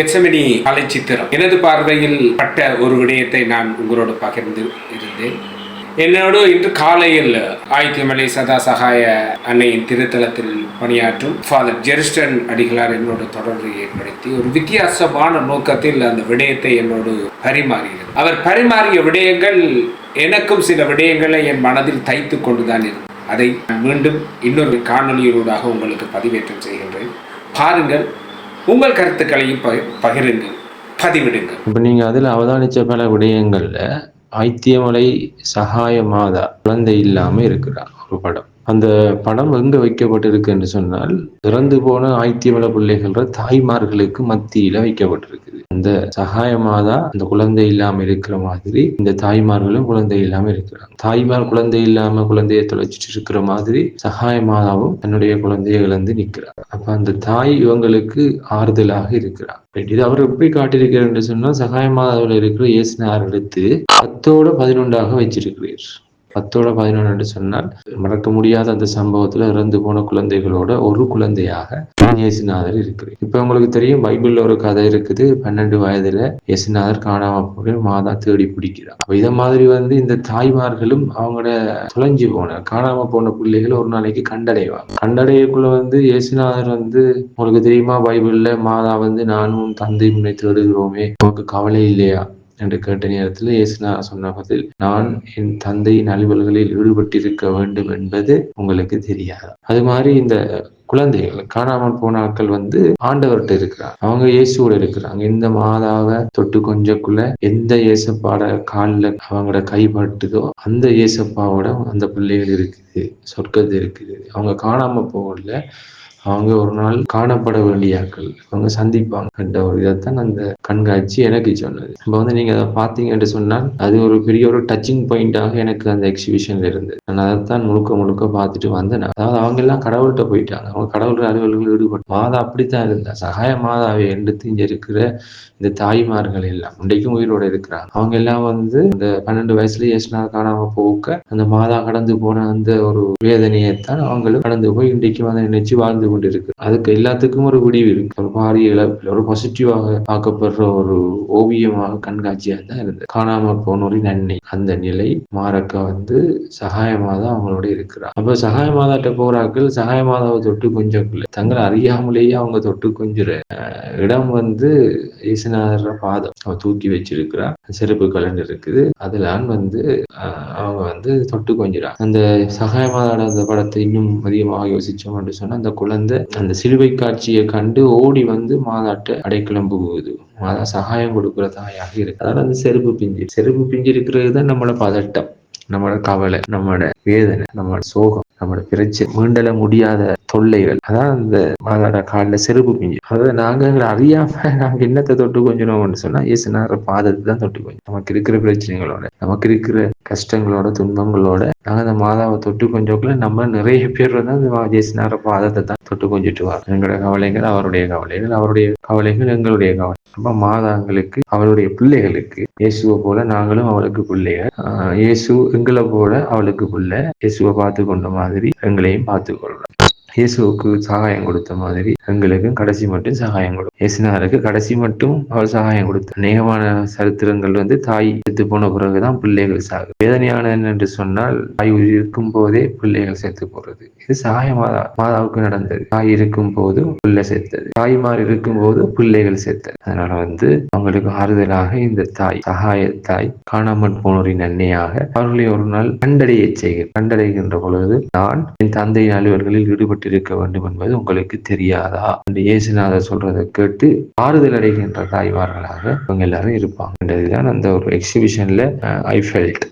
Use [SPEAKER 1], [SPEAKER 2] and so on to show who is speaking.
[SPEAKER 1] கெச்சமணி கலை சித்திரம். எனது பார்வையில் பட்ட ஒரு விடயத்தை நான் உங்களோடு பகிர்ந்து இருந்தேன். என்னோடு இன்று காலையில் ஆயித்தியமலை சதா சகாய அன்னையின் திருத்தலத்தில் பணியாற்றும் ஃபாதர் ஜெரிஸ்டன் அடிகளார் என்னோடு தொடர்பு ஏற்படுத்தி ஒரு வித்தியாசமான நோக்கத்தில் அந்த விடயத்தை என்னோடு பரிமாறியது. அவர் பரிமாறிய விடயங்கள் எனக்கும் சில விடயங்களை என் மனதில் தைத்து கொண்டுதான் இருந்தது அதை நான் மீண்டும் இன்னொரு காணொலியூடாக உங்களுக்கு பதிவேற்றம் செய்கின்றேன். பாருங்கள் உங்கள் கருத்துக்களையும் பகி- பகிருங்கள் பதிவிடுங்கள்.
[SPEAKER 2] இப்போ நீங்கள் அதில் அவதானிச்ச பல விடயங்களில் ஐத்தியமலை சகாய மாதா குழந்தை இல்லாமல் இருக்கிறார் ஒரு படம். அந்த படம் எங்க வைக்கப்பட்டிருக்கு என்று சொன்னால் இறந்து போன ஐத்தியமலை பிள்ளைகள தாய்மார்களுக்கு மத்தியில வைக்கப்பட்டிருக்குது. அந்த சகாயமாக தான் அந்த குழந்தை இல்லாம இருக்கிற மாதிரி இந்த தாய்மார்களும் குழந்தை இல்லாம இருக்கிறாங்க. தாய்மார் குழந்தை இல்லாம குழந்தையை தொலைச்சிட்டு இருக்கிற மாதிரி சகாயமாதாவும் தன்னுடைய குழந்தையை இழந்து நிற்கிறார் அப்ப அந்த தாய் இவங்களுக்கு ஆறுதலாக இருக்கிறார் இது அவர் எப்படி காட்டியிருக்கிறார் என்று சொன்னா சகாயமாதாவில் இருக்கிற இயேசுனார் எடுத்து பத்தோட பதினொன்றாக வச்சிருக்கிறீர். பத்தோட பதினொன்று என்று சொன்னால் மறக்க முடியாத அந்த சம்பவத்துல இறந்து போன குழந்தைகளோட ஒரு குழந்தையாக இயேசுநாதர் இருக்கிறார் இப்ப உங்களுக்கு தெரியும் பைபிள்ல ஒரு கதை இருக்குது. பன்னெண்டு வயதுல இயேசுநாதர் காணாம போய் மாதா தேடி பிடிக்கிறார். அப்ப இத மாதிரி வந்து இந்த தாய்மார்களும் அவங்களோட தொலைஞ்சு போன காணாம போன பிள்ளைகள் ஒரு நாளைக்கு கண்டடைவாங்க. கண்டடையக்குள்ள வந்து இயேசுநாதர் வந்து உங்களுக்கு தெரியுமா பைபிள்ல மாதா வந்து நானும் தந்தை முன்னை தேடுகிறோமே. உனக்கு கவலை இல்லையா? என்று கேட்ட நேரத்தில் இயேசுனா சொன்ன பதில் நான் என் தந்தையின் அலுவல்களில் ஈடுபட்டிருக்க வேண்டும் என்பது உங்களுக்கு தெரியாது. அது மாதிரி இந்த குழந்தைகள் காணாமல் போன ஆட்கள் வந்து ஆண்டவர்கிட்ட இருக்கிறார் அவங்க இயேசுவோட இருக்கிறாங்க. இந்த மாதாவை தொட்டு கொஞ்சக்குள்ள எந்த இயேசப்பாட காலில் அவங்களோட கைப்பட்டுதோ அந்த இயேசப்பாவோட அந்த பிள்ளைகள் இருக்குது சொர்க்கத்து இருக்குது. அவங்க காணாம போகல. அவங்க ஒரு நாள் காணப்பட வேண்டிய ஆட்கள். அவங்க சந்திப்பாங்க. ஒரு இதைத்தான் அந்த கண்காட்சி எனக்கு சொன்னது. இப்போ வந்து நீங்க அதை பார்த்தீங்கன்னு சொன்னால் அது ஒரு பெரிய ஒரு டச்சிங் பாயிண்டாக எனக்கு அந்த எக்ஸிபிஷன்ல இருந்து நான் அதைத்தான் முழுக்க முழுக்க பார்த்துட்டு வந்தேன். அதாவது அவங்க எல்லாம் கடவுள்கிட்ட போயிட்டாங்க. அவங்க கடவுள் அலுவலர்கள் ஈடுபட்டு மாதா அப்படித்தான் இருந்தா சகாய மாதாவை எடுத்து இங்கே இருக்கிற இந்த தாய்மார்கள் எல்லாம் இன்றைக்கும் உயிரோட இருக்கிறாங்க. அவங்க எல்லாம் வந்து இந்த பன்னெண்டு வயசுல ஏசுனா காணாம போக்க அந்த மாதா கடந்து போன அந்த ஒரு வேதனையைத்தான் அவங்களும் கடந்து போய் இன்றைக்கு வந்து நினைச்சு வாழ்ந்து கொண்டு இருக்கு அதுக்கு எல்லாத்துக்கும் ஒரு விடிவு இருக்கு. ஒரு பாரிய இழப்பில் ஒரு பாசிட்டிவாக பார்க்கப்படுற ஒரு ஓவியமாக கண்காட்சியாக தான் இருந்தது காணாம போனோரின் நன்மை அந்த நிலை மாறக்க வந்து சகாயமாக தான் அவங்களோட இருக்கிறார் அப்ப சகாயமாதாட்ட போறாக்கள் சகாயமாதாவை தொட்டு கொஞ்சம் தங்களை அறியாமலேயே அவங்க தொட்டு கொஞ்சுற இடம் வந்து ஈசநாதர பாதம். அவ தூக்கி வச்சிருக்கிறா. செருப்பு கலண்டு இருக்குது. அதெல்லாம் வந்து அவங்க வந்து தொட்டு கொஞ்சிறா. அந்த சகாயமாதாட அந்த படத்தை இன்னும் அதிகமாக யோசிச்சோம் என்று சொன்னா அந்த குழந்தை அந்த சிலுவை காட்சியை கண்டு ஓடி வந்து மாதாட்ட அடைக்கிளம்பு போகுது மாதா சகாயம் கொடுக்குற தாயாக இருக்கு. அதாவது அந்த செருப்பு பிஞ்சு செருப்பு பிஞ்சு இருக்கிறது தான் நம்மளோட பதட்டம் நம்மளோட கவலை நம்மளோட வேதனை நம்மளோட சோகம் நம்மளோட பிரச்சனை மீண்டல முடியாத தொல்லைகள். அதான் அந்த மாதாட காலில் செருப்பு பிஞ்சு. அதாவது நாங்கள் அறியாம நாங்க என்னத்தை தொட்டு கொஞ்சோம்னு சொன்னா இயேசுனார பாதத்தை தான் தொட்டு கொஞ்சம் நமக்கு இருக்கிற பிரச்சனைகளோட நமக்கு இருக்கிற கஷ்டங்களோட துன்பங்களோட நாங்க அந்த மாதாவை தொட்டு கொஞ்சக்குள்ள நம்ம நிறைய பேர் வந்து அந்த மா- பாதத்தை தான் தொட்டு கொஞ்சிட்டு வரோம் எங்களோட கவலைகள் அவருடைய கவலைகள் அவருடைய கவலைகள் எங்களுடைய கவலை. அப்ப மாதாங்களுக்கு அவளுடைய பிள்ளைகளுக்கு இயேசுவை போல நாங்களும் அவளுக்கு பிள்ளைகள். இயேசு எங்களை போல அவளுக்கு பிள்ளை. இயேசுவை பார்த்து கொண்ட மாதிரி எங்களையும் பார்த்து கொள்றோம் இயேசுவுக்கு சகாயம் கொடுத்த மாதிரி எங்களுக்கும் கடைசி மட்டும் சகாயம் கொடுக்கும் இயேசுனாருக்கு கடைசி மட்டும் அவள் சகாயம் கொடுத்த அநேகமான சரித்திரங்கள் வந்து தாய் செத்து போன பிறகுதான் பிள்ளைகள் சாகு வேதனையான என்று சொன்னால் தாய் இருக்கும் போதே பிள்ளைகள் செத்து போறது. இது சகாய மாதா மாதாவுக்கு நடந்தது. தாய் இருக்கும் போது பிள்ளை செத்தது. தாய்மார் இருக்கும் போது பிள்ளைகள் செத்தது. அதனால வந்து அவங்களுக்கு ஆறுதலாக இந்த தாய் சகாய தாய் காணாமல் போனோரின் அன்னையாக அவர்களை ஒரு நாள் கண்டடைய செய்கிறேன். கண்டடைகின்ற பொழுது நான் என் தந்தையின் அலுவல்களில் ஈடுபட்டிருக்க வேண்டும் என்பது உங்களுக்கு தெரியாதா? என்று இயேசுநாதர் சொல்றதை கேட்டு ஆறுதல் அடைகின்ற தாய்மார்களாக அவங்க எல்லாரும் இருப்பாங்க. என்றதுதான் அந்த ஒரு எக்ஸிபிஷன்ல ஐ ஃபெல்ட்